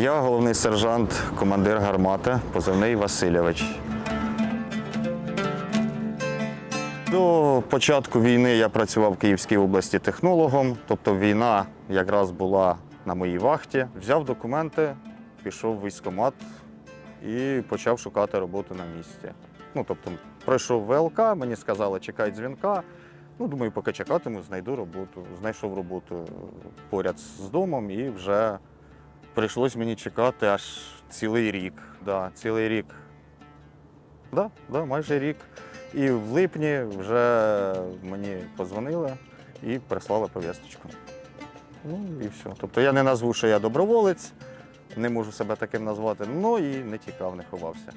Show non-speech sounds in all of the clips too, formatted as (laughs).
Я головний сержант, командир гармати, позивний Васильович. До початку війни я працював в Київській області технологом, тобто війна якраз була на моїй вахті. Взяв документи, пішов в військкомат і почав шукати роботу на місці. Ну, тобто, пройшов ВЛК, мені сказали, чекай дзвінка. Ну, думаю, поки чекатиму, знайду роботу. Знайшов роботу поряд з домом і вже прийшлось мені чекати аж цілий рік. Да, цілий рік. Да, да, майже рік. І в липні вже мені подзвонили і прислали повісточку. Ну і все. Тобто я не назву, що я доброволець, не можу себе таким назвати, ну і не тікав, не ховався.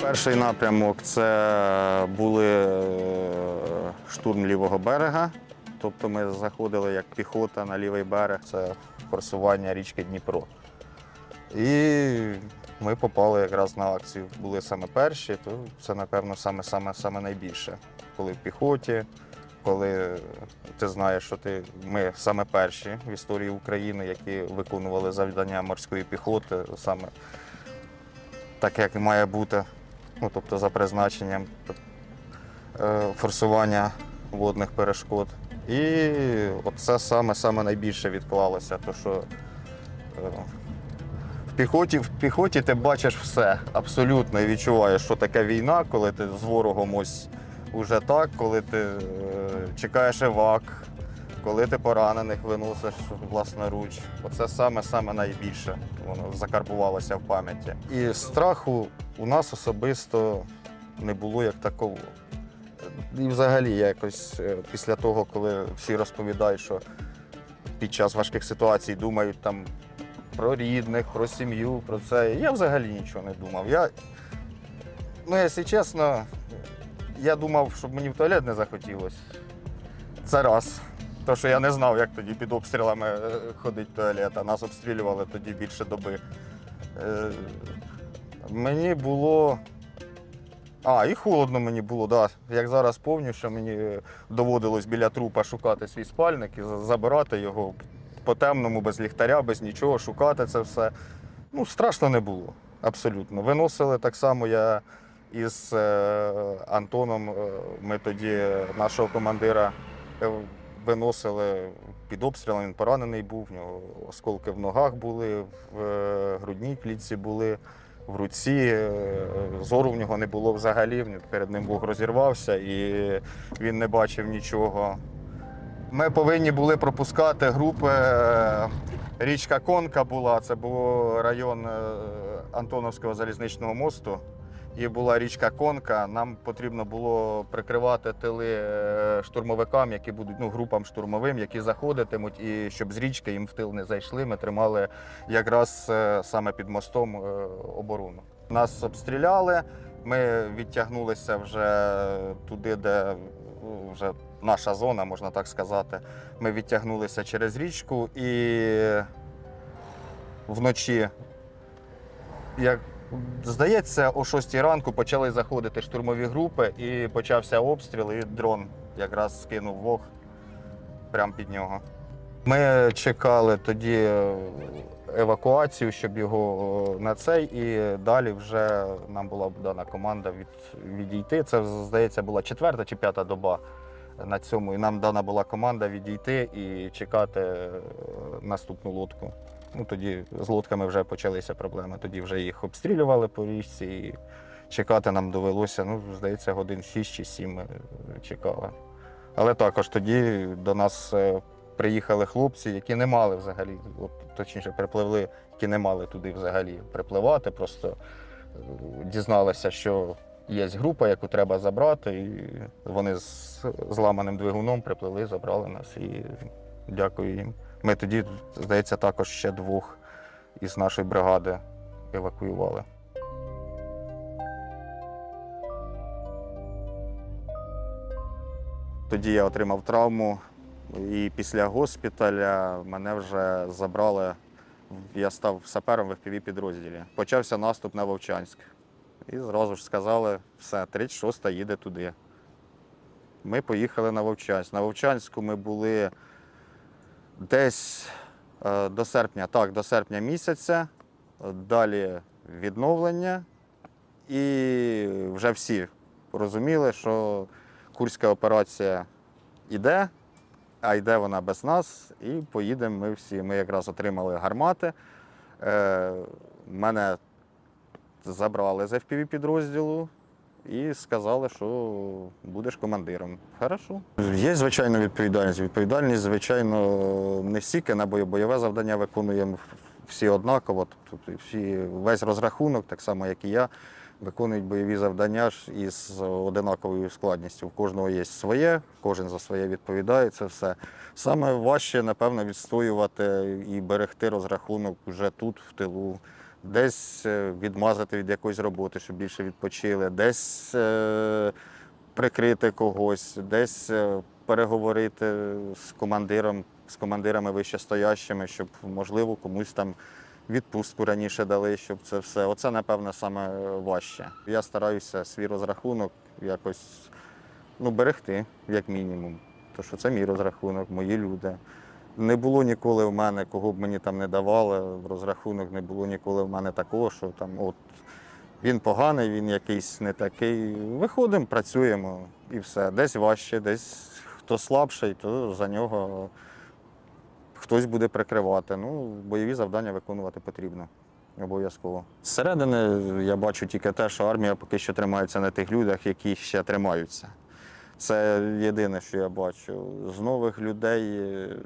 Перший напрямок це були е, штурм лівого берега. Тобто ми заходили як піхота на лівий берег, це форсування річки Дніпро. І ми попали якраз на акцію. Були саме перші, то це, напевно, саме, саме, саме найбільше. Коли в піхоті, коли ти знаєш, що ти, ми саме перші в історії України, які виконували завдання морської піхоти, саме так, як і має бути, ну, тобто за призначенням е, форсування водних перешкод. І це саме, саме найбільше відклалося, то що е, в піхоті, в піхоті ти бачиш все абсолютно і відчуваєш, що таке війна, коли ти з ворогом ось уже так, коли ти е, чекаєш евак, коли ти поранених виносиш власноруч. Оце саме-саме найбільше воно закарбувалося в пам'яті. І страху у нас особисто не було як такого. І взагалі якось е, після того, коли всі розповідають, що під час важких ситуацій думають там про рідних, про сім'ю, про це. Я взагалі нічого не думав. Я, ну, якщо чесно, я думав, щоб мені в туалет не захотілося. Це раз. То, що я не знав, як тоді під обстрілами е, ходить в туалет, а нас обстрілювали тоді більше доби. Е, Мені було. А, і холодно мені було. Да. Як зараз пам'ятаю, що мені доводилось біля трупа шукати свій спальник і забирати його по темному, без ліхтаря, без нічого, шукати це все. Ну, страшно не було. Абсолютно. Виносили так само я із е, Антоном. е, Ми тоді нашого командира е, виносили під обстрілом, він поранений був, в нього осколки в ногах були, в е, грудній клітці були, в руці. е, Зору в нього не було взагалі, перед ним Бог розірвався і він не бачив нічого. Ми повинні були пропускати групи. е, Річка Конка була, це був район е, Антоновського залізничного мосту. І була річка Конка. Нам потрібно було прикривати тили е, штурмовикам, які будуть ну, групам штурмовим, які заходитимуть, і щоб з річки їм в тил не зайшли. Ми тримали якраз е, саме під мостом е, оборону. Нас обстріляли. Ми відтягнулися вже туди, де ну, вже наша зона, можна так сказати. Ми відтягнулися через річку і вночі, як здається, о 6 ранку почали заходити штурмові групи і почався обстріл, і дрон якраз скинув вог прямо під нього. Ми чекали тоді е, евакуацію, щоб його е, на цей, і далі вже нам була дана команда від, відійти. Це, здається, була четверта чи п'ята доба на цьому. І нам дана була команда відійти і чекати е, наступну лодку. Ну, тоді з лодками вже почалися проблеми. Тоді вже їх обстрілювали по річці, і чекати нам довелося, ну, здається, годин 6 чи 7 ми чекали. Але також тоді до нас е, приїхали хлопці, які не мали взагалі, от, точніше, припливли, які не мали туди взагалі припливати, просто е, дізналися, що є група, яку треба забрати, і вони з зламаним двигуном приплили, забрали нас і дякую їм. Ми тоді, здається, також ще двох із нашої бригади евакуювали. Тоді я отримав травму, і після госпіталя мене вже забрали. Я став сапером в fpv підрозділі. Почався наступ на Вовчанськ. І зразу ж сказали, все, 36-та їде туди. Ми поїхали на Вовчанськ. На Вовчанську ми були десь Е, До серпня, так, до серпня місяця. Далі відновлення. І вже всі розуміли, що курська операція йде, а йде вона без нас, і поїдемо ми всі. Ми якраз отримали гармати. Е, мене забрали з FPV підрозділу і сказали, що будеш командиром. Хорошо. Є, звичайно, відповідальність. Відповідальність, звичайно, не стільки на бойове завдання виконуємо всі однаково. Тобто всі, весь розрахунок, так само, як і я, виконують бойові завдання із одинаковою складністю. У кожного є своє, кожен за своє відповідає. Це все. Саме важче, напевно, відстоювати і берегти розрахунок вже тут, в тилу. Десь е, відмазати від якоїсь роботи, щоб більше відпочили, десь е, прикрити когось, десь е, переговорити з командиром, з командирами вищестоящими, щоб, можливо, комусь там відпустку раніше дали, щоб це все. Оце, напевно, саме важче. Я стараюся свій розрахунок якось ну, берегти, як мінімум. Тому що це мій розрахунок, мої люди. Не було ніколи в мене, кого б мені там не давали, в розрахунок не було ніколи в мене такого, що там от він поганий, він якийсь не такий. Виходимо, працюємо і все. Десь важче, десь хто слабший, то за нього хтось буде прикривати. Ну, бойові завдання виконувати потрібно. Обов'язково. Зсередини я бачу тільки те, що армія поки що тримається на тих людях, які ще тримаються. Це єдине, що я бачу. З нових людей, е,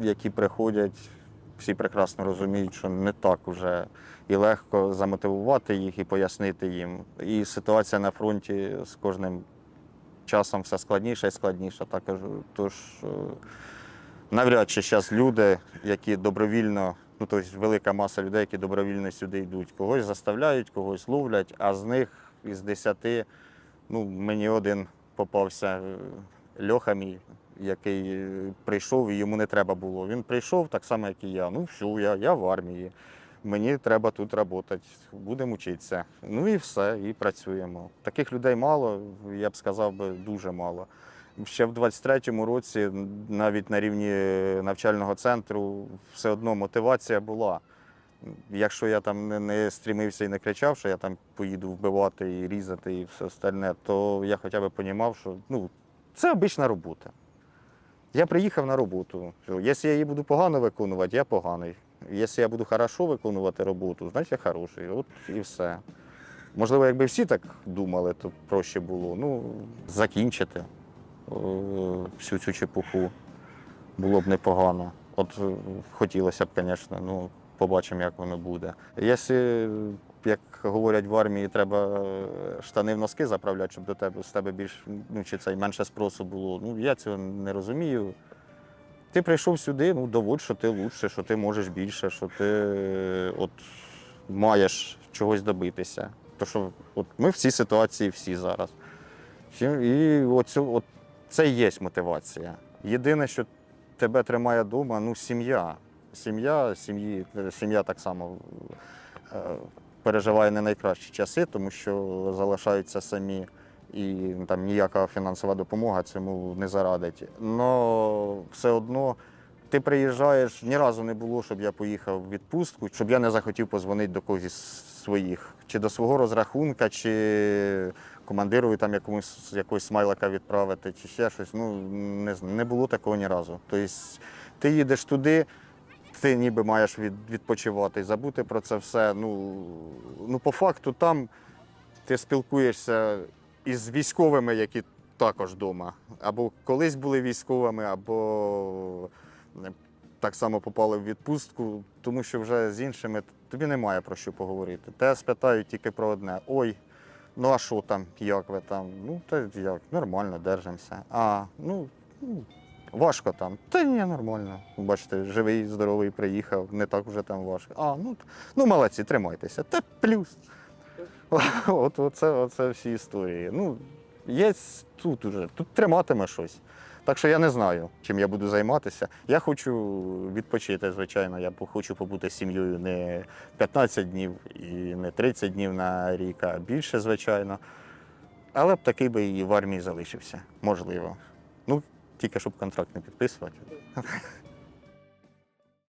які приходять, всі прекрасно розуміють, що не так вже і легко замотивувати їх і пояснити їм. І ситуація на фронті з кожним часом все складніша і складніша. Також, тож е, навряд чи зараз люди, які добровільно, ну тобто велика маса людей, які добровільно сюди йдуть, когось заставляють, когось ловлять, а з них із десяти, ну мені один попався е, Льоха мій, який е, прийшов і йому не треба було. Він прийшов так само, як і я. Ну, все, я, я в армії. Мені треба тут працювати, будемо вчитися. Ну і все, і працюємо. Таких людей мало, я б сказав би, дуже мало. Ще в 23-му році, навіть на рівні навчального центру, все одно мотивація була. Якщо я там не, не стрімився і не кричав, що я там поїду вбивати і різати і все остальне, то я хоча б розумів, що ну, це обична робота. Я приїхав на роботу. Якщо я її буду погано виконувати, я поганий. Якщо я буду хорошо виконувати роботу, значить я хороший. От і все. Можливо, якби всі так думали, то проще було. Ну, закінчити е, всю цю чепуху було б непогано. От е, хотілося б, звісно, ну, побачимо, як воно буде. Якщо, як говорять в армії, треба е, штани в носки заправляти, щоб до тебе з тебе більш ну, чи це менше спросу було. Ну, я цього не розумію. Ти прийшов сюди, ну доводь, що ти лучше, що ти можеш більше, що ти е, от, маєш чогось добитися. То що от ми в цій ситуації всі зараз. І оцю, от, це і є мотивація. Єдине, що тебе тримає вдома, ну, сім'я. Сім'я, сім'ї, сім'я так само е, переживає не найкращі часи, тому що залишаються самі і там ніяка фінансова допомога цьому не зарадить. Но все одно ти приїжджаєш, ні разу не було, щоб я поїхав в відпустку, щоб я не захотів позвонити до когось із своїх, чи до свого розрахунка, чи командирові там якомусь якогось смайлика відправити, чи ще щось. Ну не, не було такого ні разу. Тобто ти їдеш туди. Ти ніби маєш від, відпочивати забути про це все. Ну, ну, по факту там ти спілкуєшся із військовими, які також вдома. Або колись були військовими, або так само попали в відпустку, тому що вже з іншими тобі немає про що поговорити. Те спитають тільки про одне: ой, ну а що там, як ви там? Ну, та як, нормально, держимося. А, ну, ну важко там. Та ні, нормально. Бачите, живий, здоровий, приїхав, не так вже там важко. А, ну, ну молодці, тримайтеся. Та плюс. (laughs) От, оце, оце всі історії. Ну, є тут уже, тут триматиме щось. Так що я не знаю, чим я буду займатися. Я хочу відпочити, звичайно. Я хочу побути з сім'єю не 15 днів і не 30 днів на рік, а більше, звичайно. Але б такий би і в армії залишився, можливо. Тільки щоб контракт не підписувати. (laughs)